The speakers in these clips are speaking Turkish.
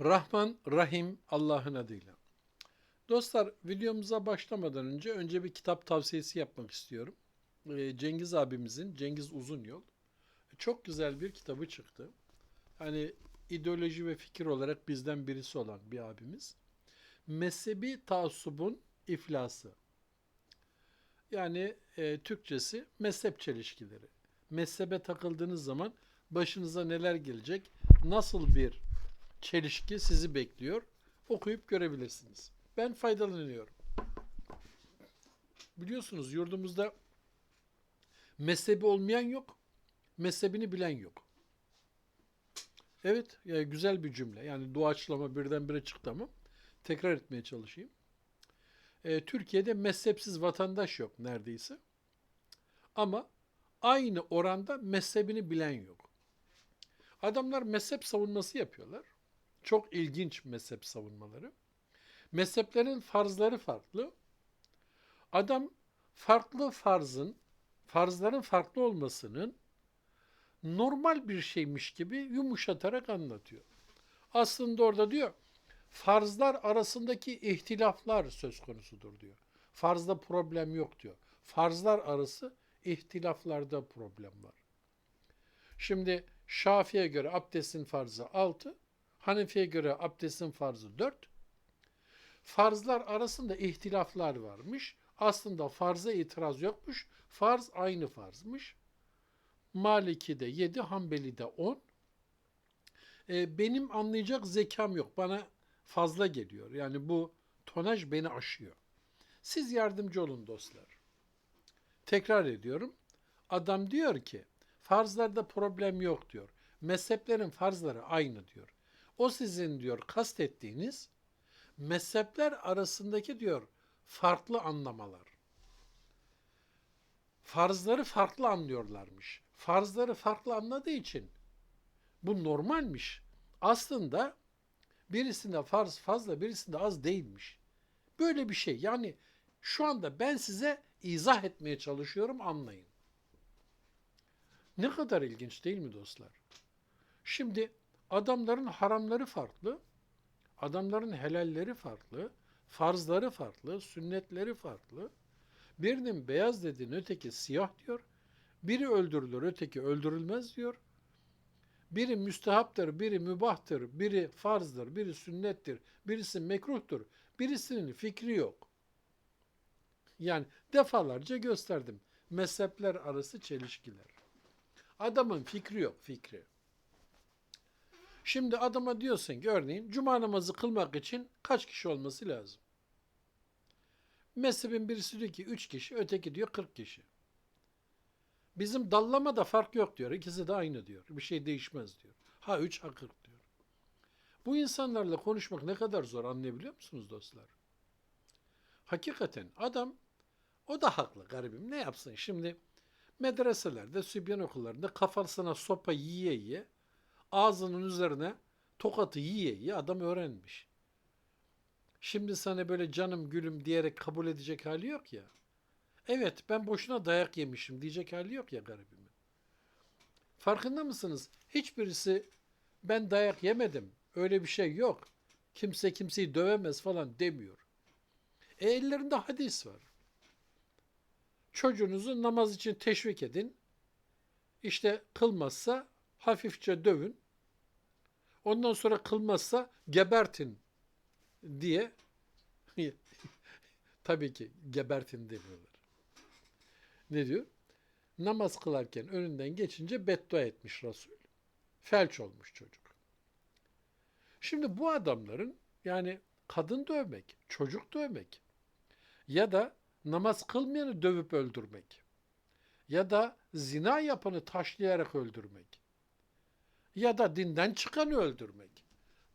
Rahman, Rahim Allah'ın adıyla. Dostlar videomuza başlamadan önce önce bir kitap tavsiyesi yapmak istiyorum. Ee, Cengiz abimizin Cengiz Uzun Yol çok güzel bir kitabı çıktı. Hani ideoloji ve fikir olarak bizden birisi olan bir abimiz. Mezhebi taassubun iflası. Yani e, Türkçesi mezhep çelişkileri. Mezhebe takıldığınız zaman başınıza neler gelecek, nasıl bir çelişki sizi bekliyor okuyup görebilirsiniz. Ben faydalanıyorum. Biliyorsunuz yurdumuzda mezhebi olmayan yok, mezhebini bilen yok. Evet, yani güzel bir cümle. Yani doğaçlama birdenbire çıktı ama tekrar etmeye çalışayım. Ee, Türkiye'de mezhepsiz vatandaş yok neredeyse. Ama aynı oranda mezhebini bilen yok. Adamlar mezhep savunması yapıyorlar. Çok ilginç mezhep savunmaları. Mezheplerin farzları farklı. Adam farklı farzın, farzların farklı olmasının normal bir şeymiş gibi yumuşatarak anlatıyor. Aslında orada diyor, farzlar arasındaki ihtilaflar söz konusudur diyor. Farzda problem yok diyor. Farzlar arası ihtilaflarda problem var. Şimdi Şafi'ye göre abdestin farzı 6, Hanefi'ye göre abdestin farzı 4. Farzlar arasında ihtilaflar varmış. Aslında farza itiraz yokmuş. Farz aynı farzmış. Maliki'de 7, Hanbeli'de 10. Ee, benim anlayacak zekam yok. Bana fazla geliyor. Yani bu tonaj beni aşıyor. Siz yardımcı olun dostlar. Tekrar ediyorum. Adam diyor ki farzlarda problem yok diyor. Mezheplerin farzları aynı diyor. O sizin diyor kastettiğiniz mezhepler arasındaki diyor farklı anlamalar. Farzları farklı anlıyorlarmış. Farzları farklı anladığı için bu normalmiş. Aslında birisinde farz fazla birisinde az değilmiş. Böyle bir şey. Yani şu anda ben size izah etmeye çalışıyorum anlayın. Ne kadar ilginç değil mi dostlar? Şimdi adamların haramları farklı, adamların helalleri farklı, farzları farklı, sünnetleri farklı. Birinin beyaz dediğin öteki siyah diyor. Biri öldürülür, öteki öldürülmez diyor. Biri müstehaptır, biri mübahtır, biri farzdır, biri sünnettir, birisi mekruhtur. Birisinin fikri yok. Yani defalarca gösterdim. Mezhepler arası çelişkiler. Adamın fikri yok, fikri. Şimdi adama diyorsun ki örneğin cuma namazı kılmak için kaç kişi olması lazım? Mezhebin birisi diyor ki 3 kişi, öteki diyor 40 kişi. Bizim dallamada fark yok diyor. İkisi de aynı diyor. Bir şey değişmez diyor. Ha 3 ha 40 diyor. Bu insanlarla konuşmak ne kadar zor anlayabiliyor musunuz dostlar? Hakikaten adam o da haklı garibim. Ne yapsın şimdi medreselerde, sübyan okullarında kafasına sopa yiye yiye ağzının üzerine tokatı yiye yiye adam öğrenmiş. Şimdi sana böyle canım gülüm diyerek kabul edecek hali yok ya. Evet ben boşuna dayak yemişim diyecek hali yok ya garibimin. Farkında mısınız? Hiçbirisi ben dayak yemedim. Öyle bir şey yok. Kimse kimseyi dövemez falan demiyor. E ellerinde hadis var. Çocuğunuzu namaz için teşvik edin. İşte kılmazsa hafifçe dövün. Ondan sonra kılmazsa gebertin diye tabii ki gebertin demiyorlar. Ne diyor? Namaz kılarken önünden geçince beddua etmiş Resul. Felç olmuş çocuk. Şimdi bu adamların yani kadın dövmek, çocuk dövmek ya da namaz kılmayanı dövüp öldürmek ya da zina yapanı taşlayarak öldürmek ya da dinden çıkanı öldürmek.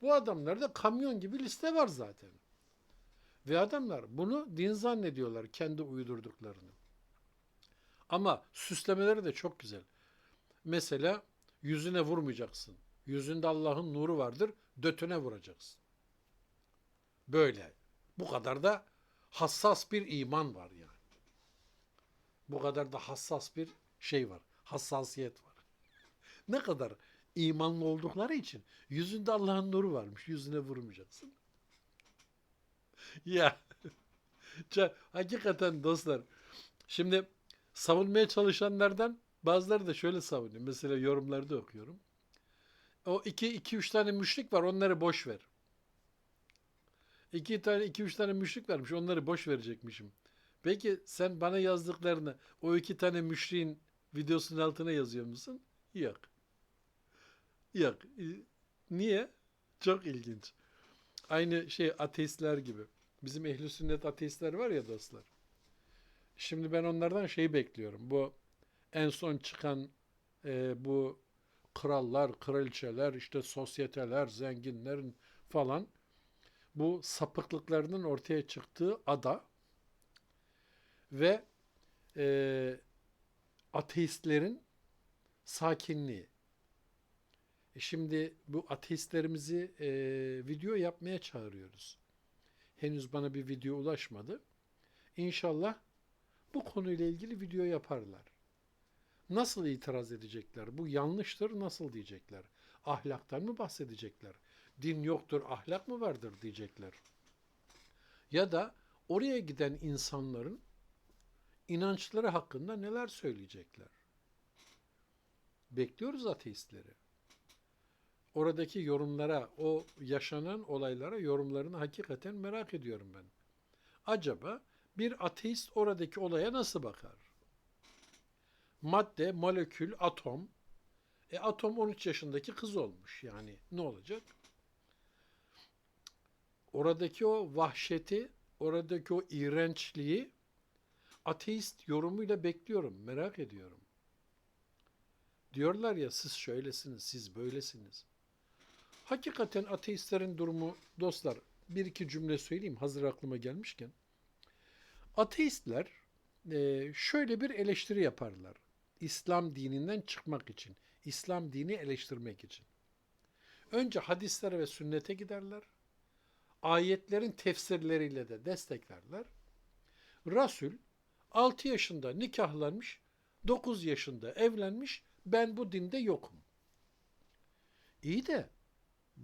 Bu adamlarda kamyon gibi liste var zaten. Ve adamlar bunu din zannediyorlar kendi uydurduklarını. Ama süslemeleri de çok güzel. Mesela yüzüne vurmayacaksın. Yüzünde Allah'ın nuru vardır, dötüne vuracaksın. Böyle. Bu kadar da hassas bir iman var yani. Bu kadar da hassas bir şey var. Hassasiyet var. Ne kadar imanlı oldukları için yüzünde Allah'ın nuru varmış. Yüzüne vurmayacaksın. ya hakikaten dostlar şimdi savunmaya çalışanlardan bazıları da şöyle savunuyor. Mesela yorumlarda okuyorum. O iki, iki üç tane müşrik var onları boş ver. İki tane, iki üç tane müşrik varmış onları boş verecekmişim. Peki sen bana yazdıklarını o iki tane müşriğin videosunun altına yazıyor musun? Yok. Yok. E, Niye? Çok ilginç. Aynı şey ateistler gibi. Bizim ehli sünnet ateistler var ya dostlar. Şimdi ben onlardan şeyi bekliyorum. Bu en son çıkan e, bu krallar, kraliçeler, işte sosyeteler, zenginlerin falan bu sapıklıklarının ortaya çıktığı ada ve e, ateistlerin sakinliği. E şimdi bu ateistlerimizi e, video yapmaya çağırıyoruz. Henüz bana bir video ulaşmadı. İnşallah bu konuyla ilgili video yaparlar. Nasıl itiraz edecekler? Bu yanlıştır nasıl diyecekler? Ahlaktan mı bahsedecekler? Din yoktur, ahlak mı vardır diyecekler. Ya da oraya giden insanların inançları hakkında neler söyleyecekler? Bekliyoruz ateistleri. Oradaki yorumlara, o yaşanan olaylara yorumlarını hakikaten merak ediyorum ben. Acaba bir ateist oradaki olaya nasıl bakar? Madde, molekül, atom. E atom 13 yaşındaki kız olmuş. Yani ne olacak? Oradaki o vahşeti, oradaki o iğrençliği ateist yorumuyla bekliyorum, merak ediyorum. Diyorlar ya siz şöylesiniz, siz böylesiniz. Hakikaten ateistlerin durumu dostlar bir iki cümle söyleyeyim hazır aklıma gelmişken. Ateistler e, şöyle bir eleştiri yaparlar. İslam dininden çıkmak için, İslam dini eleştirmek için. Önce hadislere ve sünnete giderler. Ayetlerin tefsirleriyle de desteklerler. Resul 6 yaşında nikahlanmış, 9 yaşında evlenmiş, ben bu dinde yokum. İyi de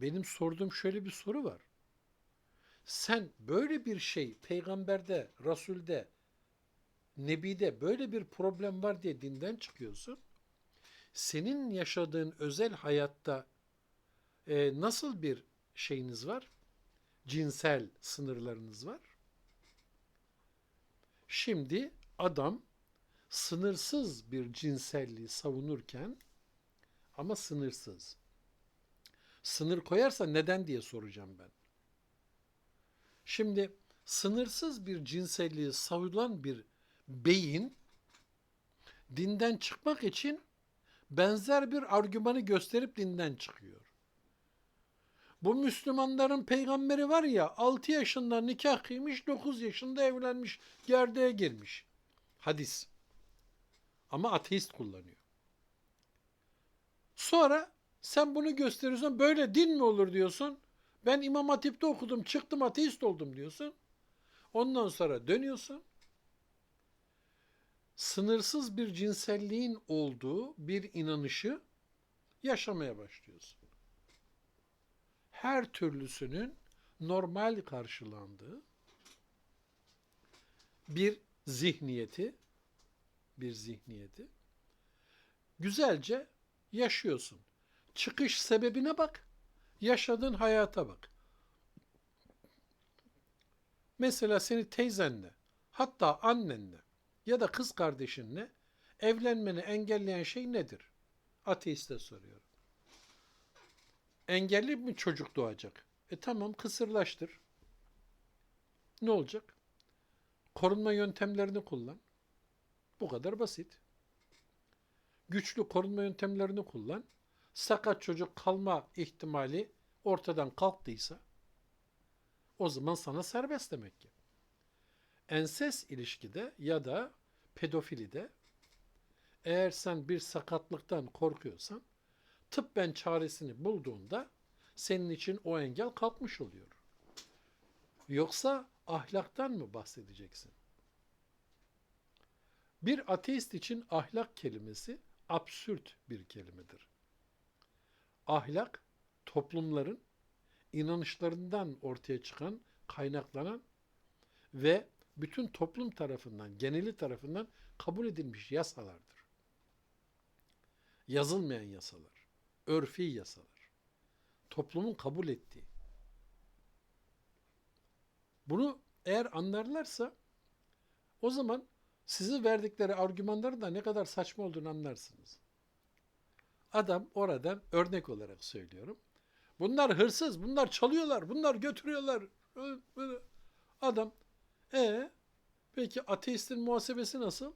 benim sorduğum şöyle bir soru var. Sen böyle bir şey peygamberde, Resul'de, Nebi'de böyle bir problem var diye dinden çıkıyorsun. Senin yaşadığın özel hayatta e, nasıl bir şeyiniz var? Cinsel sınırlarınız var. Şimdi adam sınırsız bir cinselliği savunurken ama sınırsız. Sınır koyarsa neden diye soracağım ben. Şimdi sınırsız bir cinselliği savunan bir beyin dinden çıkmak için benzer bir argümanı gösterip dinden çıkıyor. Bu Müslümanların peygamberi var ya 6 yaşında nikah kıymış 9 yaşında evlenmiş gerdeğe girmiş. Hadis. Ama ateist kullanıyor. Sonra sen bunu gösteriyorsun böyle din mi olur diyorsun. Ben İmam Hatip'te okudum çıktım ateist oldum diyorsun. Ondan sonra dönüyorsun. Sınırsız bir cinselliğin olduğu bir inanışı yaşamaya başlıyorsun. Her türlüsünün normal karşılandığı bir zihniyeti bir zihniyeti güzelce yaşıyorsun. Çıkış sebebine bak, yaşadığın hayata bak. Mesela seni teyzenle, hatta annenle ya da kız kardeşinle evlenmeni engelleyen şey nedir? Ateiste soruyorum. Engelli mi çocuk doğacak? E tamam kısırlaştır. Ne olacak? Korunma yöntemlerini kullan. Bu kadar basit. Güçlü korunma yöntemlerini kullan. Sakat çocuk kalma ihtimali ortadan kalktıysa o zaman sana serbest demek ki. Enses ilişkide ya da pedofilide eğer sen bir sakatlıktan korkuyorsan tıbben çaresini bulduğunda senin için o engel kalkmış oluyor. Yoksa ahlaktan mı bahsedeceksin? Bir ateist için ahlak kelimesi absürt bir kelimedir. Ahlak toplumların inanışlarından ortaya çıkan, kaynaklanan ve bütün toplum tarafından, geneli tarafından kabul edilmiş yasalardır. Yazılmayan yasalar, örfi yasalar. Toplumun kabul ettiği. Bunu eğer anlarlarsa o zaman sizi verdikleri argümanların da ne kadar saçma olduğunu anlarsınız. Adam oradan örnek olarak söylüyorum. Bunlar hırsız, bunlar çalıyorlar, bunlar götürüyorlar. Adam, e peki ateistin muhasebesi nasıl?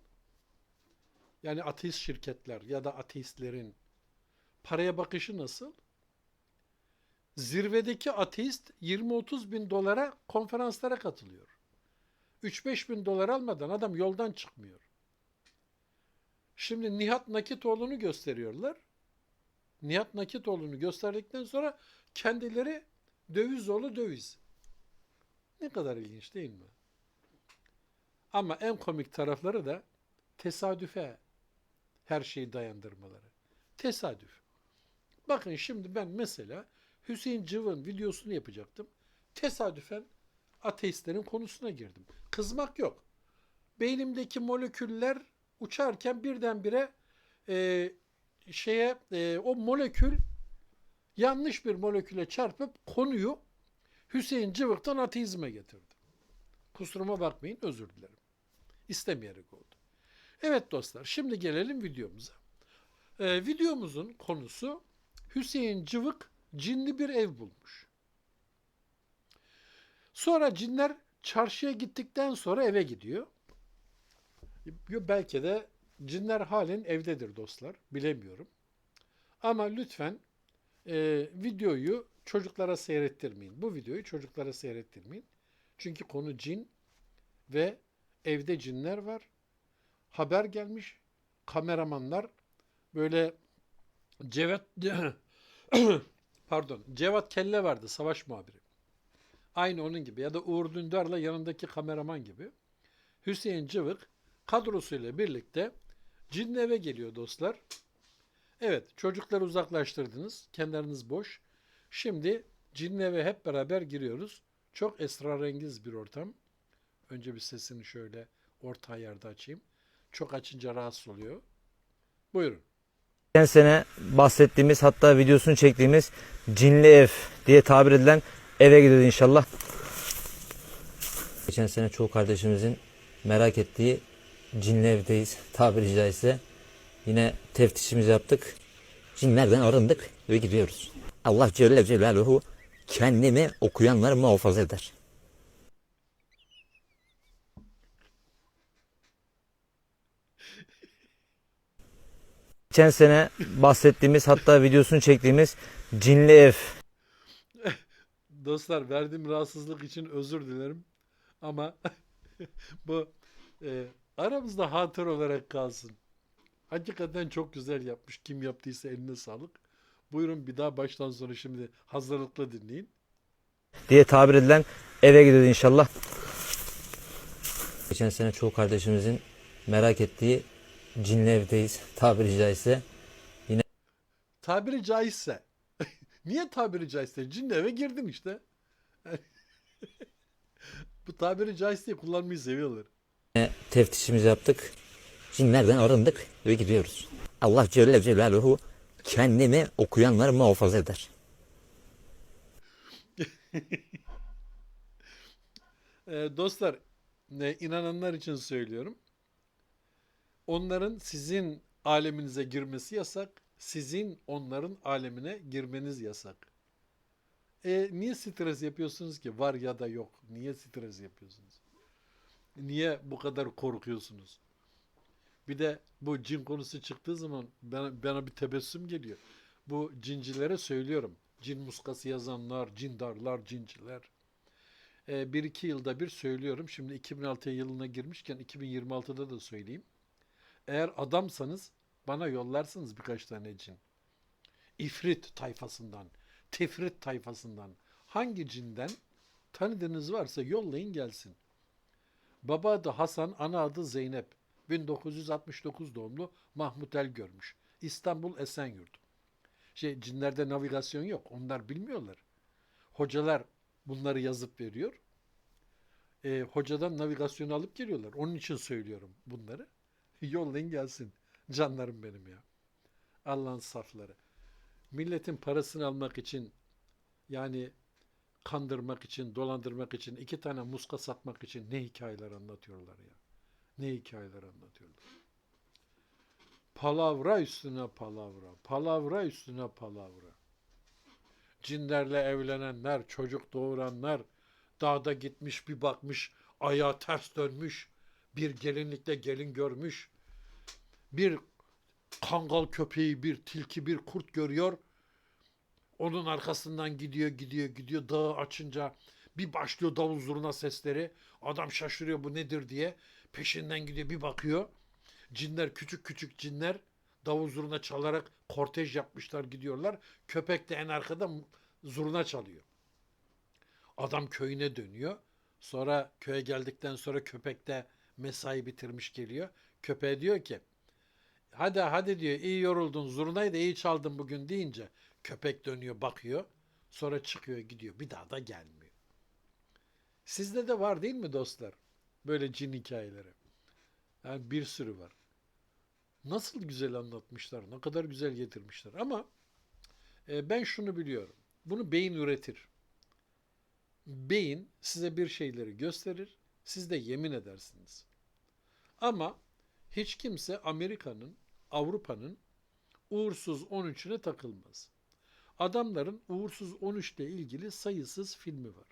Yani ateist şirketler ya da ateistlerin paraya bakışı nasıl? Zirvedeki ateist 20-30 bin dolara konferanslara katılıyor. 3-5 bin dolar almadan adam yoldan çıkmıyor. Şimdi Nihat Nakitoğlu'nu gösteriyorlar. Nihat Nakitoğlu'nu gösterdikten sonra kendileri döviz oğlu döviz. Ne kadar ilginç değil mi? Ama en komik tarafları da tesadüfe her şeyi dayandırmaları. Tesadüf. Bakın şimdi ben mesela Hüseyin Cıvın videosunu yapacaktım. Tesadüfen ateistlerin konusuna girdim. Kızmak yok. Beynimdeki moleküller uçarken birdenbire e, şeye e, o molekül yanlış bir moleküle çarpıp konuyu Hüseyin Cıvık'tan ateizme getirdi. Kusuruma bakmayın özür dilerim. İstemeyerek oldu. Evet dostlar şimdi gelelim videomuza. Ee, videomuzun konusu Hüseyin Cıvık cinli bir ev bulmuş. Sonra cinler çarşıya gittikten sonra eve gidiyor. Belki de cinler halen evdedir dostlar. Bilemiyorum. Ama lütfen e, videoyu çocuklara seyrettirmeyin. Bu videoyu çocuklara seyrettirmeyin. Çünkü konu cin ve evde cinler var. Haber gelmiş. Kameramanlar böyle Cevat pardon Cevat Kelle vardı savaş muhabiri. Aynı onun gibi ya da Uğur Dündar'la yanındaki kameraman gibi. Hüseyin Cıvık kadrosuyla birlikte cinli eve geliyor dostlar. Evet çocukları uzaklaştırdınız. Kenarınız boş. Şimdi cinli eve hep beraber giriyoruz. Çok esrarengiz bir ortam. Önce bir sesini şöyle orta yerde açayım. Çok açınca rahatsız oluyor. Buyurun. Geçen sene bahsettiğimiz hatta videosunu çektiğimiz cinli ev diye tabir edilen eve gidiyoruz inşallah. Geçen sene çoğu kardeşimizin merak ettiği cinli evdeyiz tabiri caizse. Yine teftişimizi yaptık. Cinlerden arındık ve gidiyoruz. Allah Celle Celaluhu kendimi okuyanları muhafaza eder. Geçen sene bahsettiğimiz hatta videosunu çektiğimiz cinli ev Dostlar verdiğim rahatsızlık için özür dilerim. Ama bu e, aramızda hatır olarak kalsın. Hakikaten çok güzel yapmış. Kim yaptıysa eline sağlık. Buyurun bir daha baştan sonra şimdi hazırlıklı dinleyin. diye tabir edilen eve gidiyoruz inşallah. Geçen sene çoğu kardeşimizin merak ettiği cinli evdeyiz tabiri caizse. Tabiri caizse. Niye tabiri caizse? Cinli eve girdin işte. Bu tabiri caizse kullanmayı seviyorlar. Teftişimizi yaptık. Cinlerden arındık ve gidiyoruz. Allah Celle Celaluhu kendimi okuyanları muhafaza eder. Ee, dostlar, ne inananlar için söylüyorum. Onların sizin aleminize girmesi yasak. Sizin onların alemine girmeniz yasak. E, niye stres yapıyorsunuz ki? Var ya da yok. Niye stres yapıyorsunuz? Niye bu kadar korkuyorsunuz? Bir de bu cin konusu çıktığı zaman bana, bana bir tebessüm geliyor. Bu cincilere söylüyorum. Cin muskası yazanlar, cindarlar, cinciler. E, bir iki yılda bir söylüyorum. Şimdi 2006 yılına girmişken 2026'da da söyleyeyim. Eğer adamsanız bana yollarsınız birkaç tane cin. İfrit tayfasından, tefrit tayfasından hangi cinden tanıdığınız varsa yollayın gelsin. Baba adı Hasan, ana adı Zeynep. 1969 doğumlu Mahmut El görmüş. İstanbul Esenyurt. Şey cinlerde navigasyon yok. Onlar bilmiyorlar. Hocalar bunları yazıp veriyor. E, hocadan navigasyonu alıp geliyorlar. Onun için söylüyorum bunları. Yollayın gelsin. Canlarım benim ya. Allah'ın safları. Milletin parasını almak için yani kandırmak için, dolandırmak için, iki tane muska satmak için ne hikayeler anlatıyorlar ya. Ne hikayeler anlatıyorlar. Palavra üstüne palavra, palavra üstüne palavra. Cinlerle evlenenler, çocuk doğuranlar, dağda gitmiş bir bakmış, ayağı ters dönmüş, bir gelinlikle gelin görmüş, bir kangal köpeği, bir tilki, bir kurt görüyor, onun arkasından gidiyor, gidiyor, gidiyor. Dağı açınca bir başlıyor davul zurna sesleri. Adam şaşırıyor bu nedir diye. Peşinden gidiyor bir bakıyor. Cinler küçük küçük cinler davul zurna çalarak kortej yapmışlar gidiyorlar. Köpek de en arkada zurna çalıyor. Adam köyüne dönüyor. Sonra köye geldikten sonra köpek de mesai bitirmiş geliyor. Köpeğe diyor ki hadi hadi diyor iyi yoruldun zurnayı da iyi çaldın bugün deyince köpek dönüyor bakıyor. Sonra çıkıyor gidiyor bir daha da gelmiyor. Sizde de var değil mi dostlar? Böyle cin hikayeleri. Yani bir sürü var. Nasıl güzel anlatmışlar, ne kadar güzel getirmişler. Ama e, ben şunu biliyorum. Bunu beyin üretir. Beyin size bir şeyleri gösterir, siz de yemin edersiniz. Ama hiç kimse Amerika'nın, Avrupa'nın uğursuz 13'üne takılmaz. Adamların uğursuz 13 ile ilgili sayısız filmi var.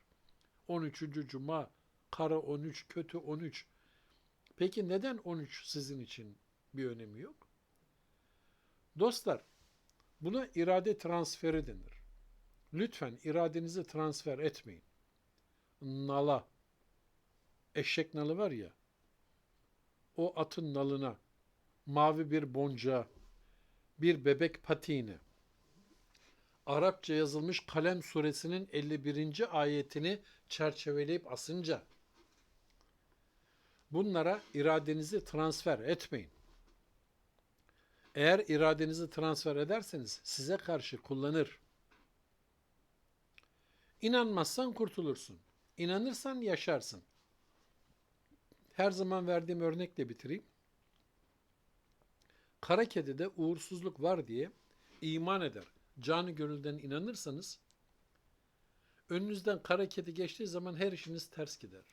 13. Cuma, Kara 13, Kötü 13. Peki neden 13 sizin için bir önemi yok? Dostlar, buna irade transferi denir. Lütfen iradenizi transfer etmeyin. Nala, eşek nalı var ya, o atın nalına, mavi bir boncuğa, bir bebek patiğine, Arapça yazılmış Kalem suresinin 51. ayetini çerçeveleyip asınca bunlara iradenizi transfer etmeyin. Eğer iradenizi transfer ederseniz size karşı kullanır. İnanmazsan kurtulursun. İnanırsan yaşarsın. Her zaman verdiğim örnekle bitireyim. Kara kedide uğursuzluk var diye iman eder canı gönülden inanırsanız önünüzden kara kedi geçtiği zaman her işiniz ters gider.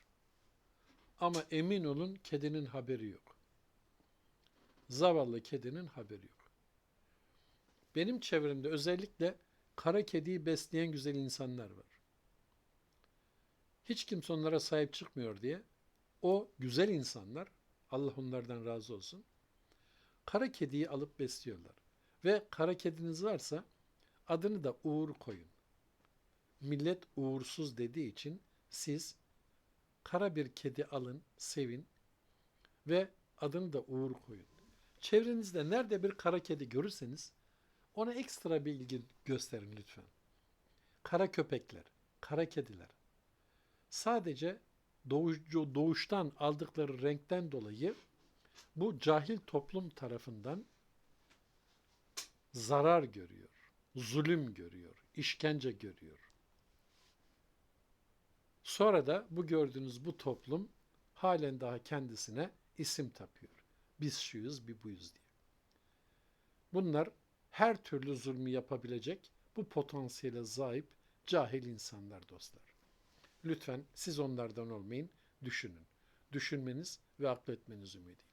Ama emin olun kedinin haberi yok. Zavallı kedinin haberi yok. Benim çevremde özellikle kara kediyi besleyen güzel insanlar var. Hiç kimse onlara sahip çıkmıyor diye o güzel insanlar Allah onlardan razı olsun. Kara kediyi alıp besliyorlar. Ve kara kediniz varsa Adını da Uğur koyun. Millet uğursuz dediği için siz kara bir kedi alın, sevin ve adını da Uğur koyun. Çevrenizde nerede bir kara kedi görürseniz ona ekstra bir ilgi gösterin lütfen. Kara köpekler, kara kediler. Sadece doğuşcu, doğuştan aldıkları renkten dolayı bu cahil toplum tarafından zarar görüyor zulüm görüyor, işkence görüyor. Sonra da bu gördüğünüz bu toplum halen daha kendisine isim takıyor. Biz şuyuz, bir buyuz diye. Bunlar her türlü zulmü yapabilecek bu potansiyele sahip cahil insanlar dostlar. Lütfen siz onlardan olmayın, düşünün. Düşünmeniz ve akletmeniz ümidiyle.